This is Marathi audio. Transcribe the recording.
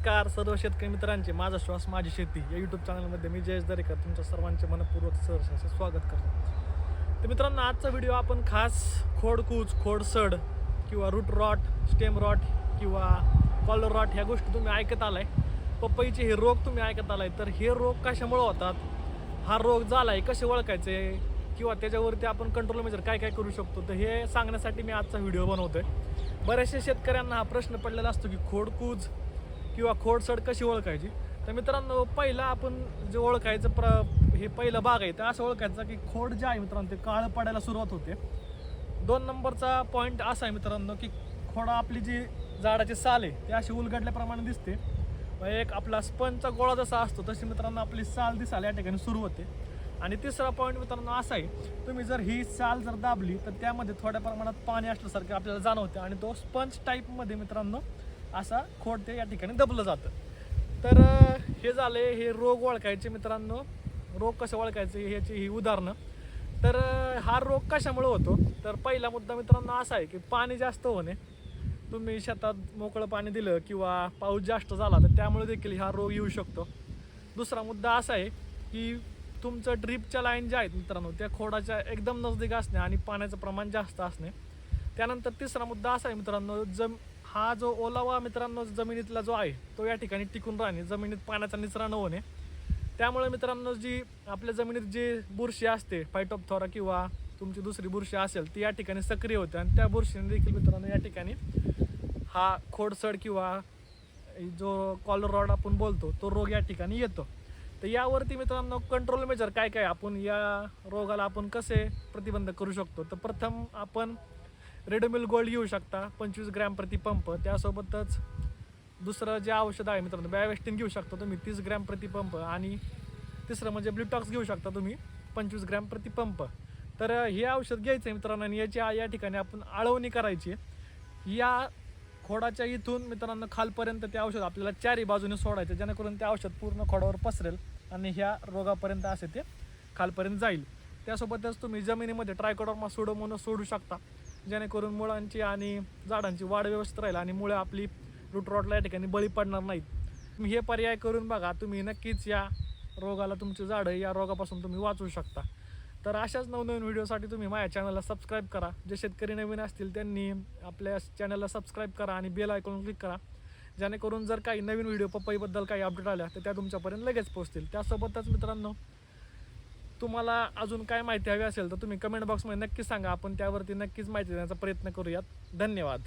नमस्कार सर्व शेतकरी मित्रांचे माझा श्वास माझी शेती या यूट्यूब चॅनलमध्ये मी जयेश दरेकर तुमच्या सर्वांचे मनपूर्वक सहर्ष स्वागत करतो. तर मित्रांनो आजचा व्हिडिओ आपण खास खोडकूच खोडसड किंवा रूट रॉट स्टेम रॉट किंवा कॉलर रॉट ह्या गोष्टी तुम्ही ऐकत आलाय. पपईचे हे रोग तुम्ही ऐकत आलाय. तर हे रोग कशामुळे होतात? हा रोग झालाय कसे ओळखायचे? किंवा त्याच्यावरती आपण कंट्रोल मेजर काय काय करू शकतो? तर हे सांगण्यासाठी मी आजचा व्हिडिओ बनवतोय. बऱ्याचशा शेतकऱ्यांना हा प्रश्न पडलेला असतो की खोडकूज किंवा खोडसड कशी ओळखायची? तर मित्रांनो पहिला आपण जे ओळखायचं प्र हे पहिलं भाग आहे तर असं ओळखायचं की खोड जे आहे मित्रांनो ते काळं पडायला सुरुवात होते. दोन नंबरचा पॉईंट असा आहे मित्रांनो की खोडा आपली जी झाडाची साल आहे ती अशी उलगडल्याप्रमाणे दिसते. व एक आपला स्पंजचा गोळा जसा असतो तशी मित्रांनो आपली साल दिसायला या ठिकाणी सुरू होते. आणि तिसरा पॉईंट मित्रांनो असा आहे तुम्ही जर ही साल जर दाबली तर त्यामध्ये थोड्या प्रमाणात पाणी असल्यासारखं आपल्याला जाणवते. आणि तो स्पंज टाईपमध्ये मित्रांनो असा खोड ते या ठिकाणी दबलं जातं. तर हे झाले हे रोग ओळखायचे मित्रांनो. रोग कसे ओळखायचे ह्याची ही उदाहरणं. तर हा रोग कशामुळे होतो? तर पहिला मुद्दा मित्रांनो असा आहे की पाणी जास्त होणे. तुम्ही शेतात मोकळं पाणी दिलं किंवा पाऊस जास्त झाला तर त्यामुळे देखील हा रोग येऊ शकतो. दुसरा मुद्दा असा आहे की तुमचं ड्रीपच्या लाईन ज्या आहेत मित्रांनो त्या खोडाच्या एकदम नजदीक असणे आणि पाण्याचं प्रमाण जास्त असणे. त्यानंतर तिसरा मुद्दा असा आहे मित्रांनो जम हा जो ओलावा मित्रांनो जमिनीतला जो आहे तो या ठिकाणी टिकून राहणे जमिनीत पाण्याचा निचरा न होणे. त्यामुळे मित्रांनो जी आपल्या जमिनीत जी बुरशी असते फायटोपथॉरा किंवा तुमची दुसरी बुरशी असेल ती या ठिकाणी सक्रिय होते. आणि त्या बुरशीने देखील मित्रांनो या ठिकाणी हा खोडसड किंवा जो कॉलर रॉड आपण बोलतो तो रोग या ठिकाणी येतो. तर यावरती मित्रांनो कंट्रोल मेजर काय काय आपण या रोगाला आपण कसे प्रतिबंध करू शकतो? तर प्रथम आपण रेडोमिल गोल्ड घेऊ शकता पंचवीस ग्रॅम प्रति पंप. त्यासोबतच दुसरं जे औषध आहे मित्रांनो बॅवेस्टिन घेऊ शकता तुम्ही तीस ग्रॅम प्रति पंप. आणि तिसरं म्हणजे ब्लुटॉक्स घेऊ शकता तुम्ही पंचवीस ग्रॅम प्रति पंप. तर हे औषध घ्यायचं आहे मित्रांनो आणि याची या ठिकाणी आपण आळवणी करायची या खोडाच्या इथून मित्रांनो खालपर्यंत ते औषध आपल्याला चारही बाजूने सोडायचं जेणेकरून ते औषध पूर्ण खोडावर पसरेल आणि ह्या रोगापर्यंत असे ते खालपर्यंत जाईल. त्यासोबतच तुम्ही जमिनीमध्ये ट्रायकोडॉर्मा सुडोमोनो सोडू शकता. जेणेकरून मुळांची आणि झाडांची वाढ व्यवस्थित राहील आणि मुळे आपली रूट रॉटला या ठिकाणी बळी पडणार नाहीत. तुम्ही हे पर्याय करून बघा तुम्ही नक्कीच या रोगाला तुमची झाडं या रोगापासून तुम्ही वाचवू शकता. तर अशाच नवनवीन व्हिडिओसाठी तुम्ही माझ्या चॅनलला सबस्क्राईब करा. जे शेतकरी नवीन असतील त्यांनी आपल्या चॅनलला सबस्क्राईब करा आणि बेल ऐकून क्लिक करा. जेणेकरून जर काही नवीन व्हिडिओ पपईबद्दल काही अपडेट आल्या तर त्या तुमच्यापर्यंत लगेच पोहोचतील. त्यासोबतच मित्रांनो तुम्हाला अजून काय माहिती हवी असेल तर तुम्ही कमेंट बॉक्समध्ये नक्कीच सांगा. आपण त्यावरती नक्कीच माहिती देण्याचा प्रयत्न करूयात. धन्यवाद.